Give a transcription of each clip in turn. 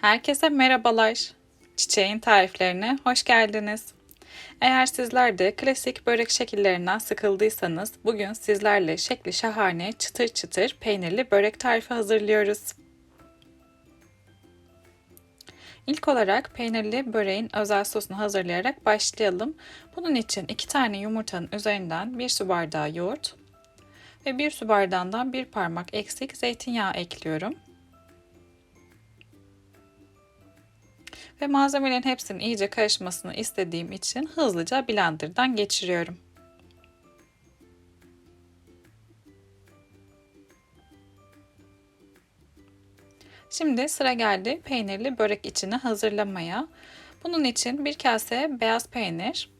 Herkese merhabalar. Çiçeğin tariflerine hoş geldiniz. Eğer sizler de klasik börek şekillerinden sıkıldıysanız bugün sizlerle şekli şahane çıtır çıtır peynirli börek tarifi hazırlıyoruz. İlk olarak peynirli böreğin özel sosunu hazırlayarak başlayalım. Bunun için 2 tane yumurtanın üzerinden 1 su bardağı yoğurt ve 1 su bardağından 1 parmak eksik zeytinyağı ekliyorum. Ve malzemelerin hepsinin iyice karışmasını istediğim için hızlıca blenderdan geçiriyorum. Şimdi sıra geldi peynirli börek içini hazırlamaya. Bunun için bir kase beyaz peynir,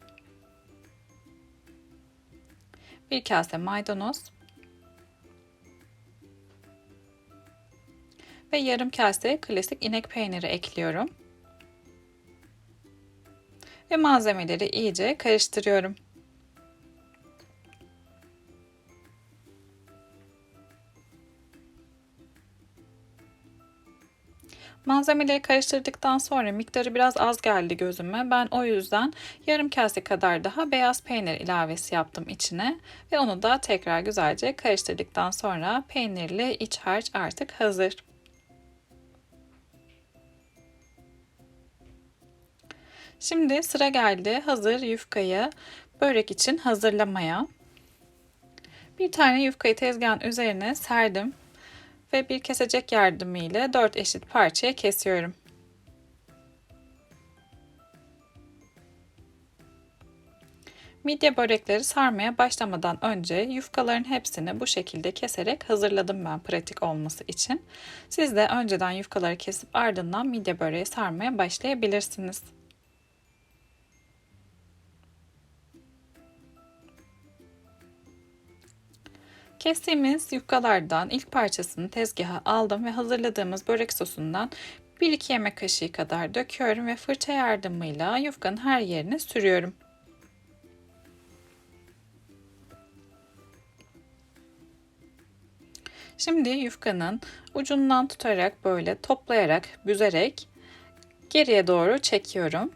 bir kase maydanoz ve yarım kase klasik inek peyniri ekliyorum ve malzemeleri iyice karıştırıyorum. Malzemeleri karıştırdıktan sonra miktarı biraz az geldi gözüme. Ben o yüzden yarım kase kadar daha beyaz peynir ilavesi yaptım içine ve onu da tekrar güzelce karıştırdıktan sonra peynirli iç harç artık hazır. Şimdi sıra geldi hazır yufkayı börek için hazırlamaya. Bir tane yufkayı tezgahın üzerine serdim ve bir kesecek yardımıyla 4 eşit parçaya kesiyorum. Midye börekleri sarmaya başlamadan önce yufkaların hepsini bu şekilde keserek hazırladım ben pratik olması için. Siz de önceden yufkaları kesip ardından midye böreği sarmaya başlayabilirsiniz. Kestiğimiz yufkalardan ilk parçasını tezgaha aldım ve hazırladığımız börek sosundan 1-2 yemek kaşığı kadar döküyorum ve fırça yardımıyla yufkanın her yerine sürüyorum. Şimdi yufkanın ucundan tutarak böyle toplayarak, büzerek geriye doğru çekiyorum.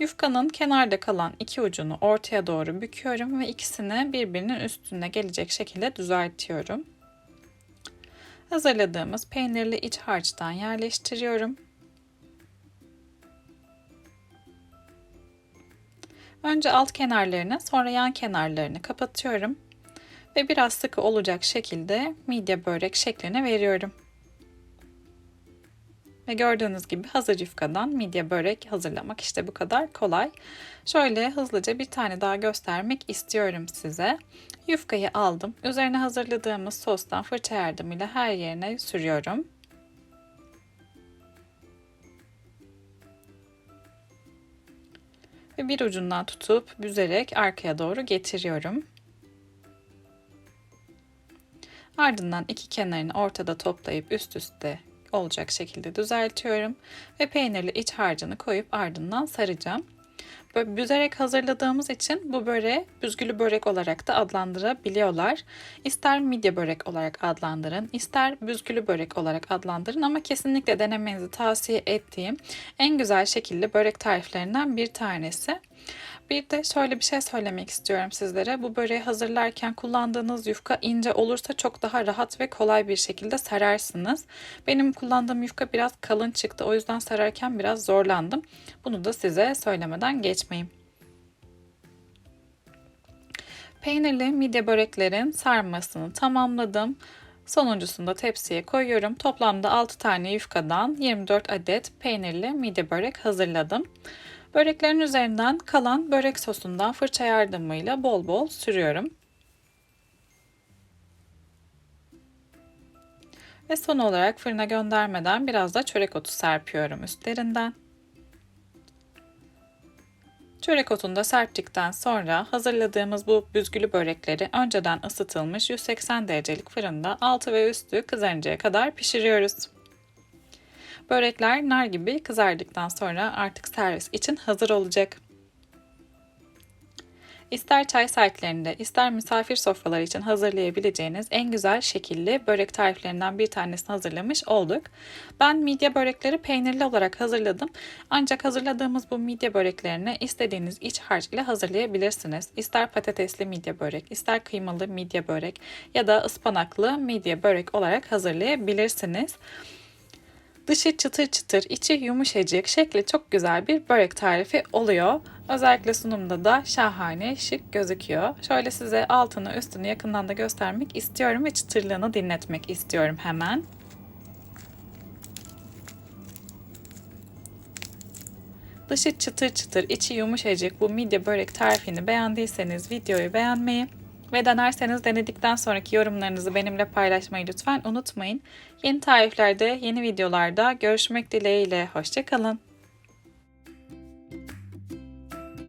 Yufkanın kenarda kalan iki ucunu ortaya doğru büküyorum ve ikisini birbirinin üstüne gelecek şekilde düzeltiyorum. Hazırladığımız peynirli iç harçtan yerleştiriyorum. Önce alt kenarlarını sonra yan kenarlarını kapatıyorum ve biraz sıkı olacak şekilde midye börek şekline veriyorum. Ve gördüğünüz gibi hazır yufkadan midye börek hazırlamak işte bu kadar kolay. Şöyle hızlıca bir tane daha göstermek istiyorum size. Yufkayı aldım. Üzerine hazırladığımız sostan fırça yardımıyla her yerine sürüyorum. Ve bir ucundan tutup büzerek arkaya doğru getiriyorum. Ardından iki kenarını ortada toplayıp üst üste olacak şekilde düzeltiyorum ve peynirli iç harcını koyup ardından saracağım. Böyle büzerek hazırladığımız için bu böreği büzgülü börek olarak da adlandırabiliyorlar. İster midye börek olarak adlandırın, ister büzgülü börek olarak adlandırın ama kesinlikle denemenizi tavsiye ettiğim en güzel şekilde börek tariflerinden bir tanesi. Bir de şöyle bir şey söylemek istiyorum sizlere. Bu böreği hazırlarken kullandığınız yufka ince olursa çok daha rahat ve kolay bir şekilde sararsınız. Benim kullandığım yufka biraz kalın çıktı. O yüzden sararken biraz zorlandım. Bunu da size söylemeden geçmeyeyim. Peynirli midye böreklerin sarmasını tamamladım. Sonuncusunu da tepsiye koyuyorum. Toplamda 6 tane yufkadan 24 adet peynirli midye börek hazırladım. Böreklerin üzerinden kalan börek sosundan fırça yardımıyla bol bol sürüyorum. Ve son olarak fırına göndermeden biraz da çörek otu serpiyorum üstlerinden. Çörek otunu da serptikten sonra hazırladığımız bu büzgülü börekleri önceden ısıtılmış 180 derecelik fırında altı ve üstü kızarıncaya kadar pişiriyoruz. Börekler nar gibi kızardıktan sonra artık servis için hazır olacak. İster çay saatlerinde, ister misafir sofraları için hazırlayabileceğiniz en güzel şekilli börek tariflerinden bir tanesini hazırlamış olduk. Ben midye börekleri peynirli olarak hazırladım. Ancak hazırladığımız bu midye böreklerini istediğiniz iç harç ile hazırlayabilirsiniz. İster patatesli midye börek, ister kıymalı midye börek ya da ıspanaklı midye börek olarak hazırlayabilirsiniz. Dışı çıtır çıtır, içi yumuşacık, şekli çok güzel bir börek tarifi oluyor. Özellikle sunumda da şahane, şık gözüküyor. Şöyle size altını üstünü yakından da göstermek istiyorum ve çıtırlığını dinletmek istiyorum hemen. Dışı çıtır çıtır, içi yumuşacık bu midye börek tarifini beğendiyseniz videoyu beğenmeyi ve denerseniz denedikten sonraki yorumlarınızı benimle paylaşmayı lütfen unutmayın. Yeni tariflerde, yeni videolarda görüşmek dileğiyle. Hoşçakalın.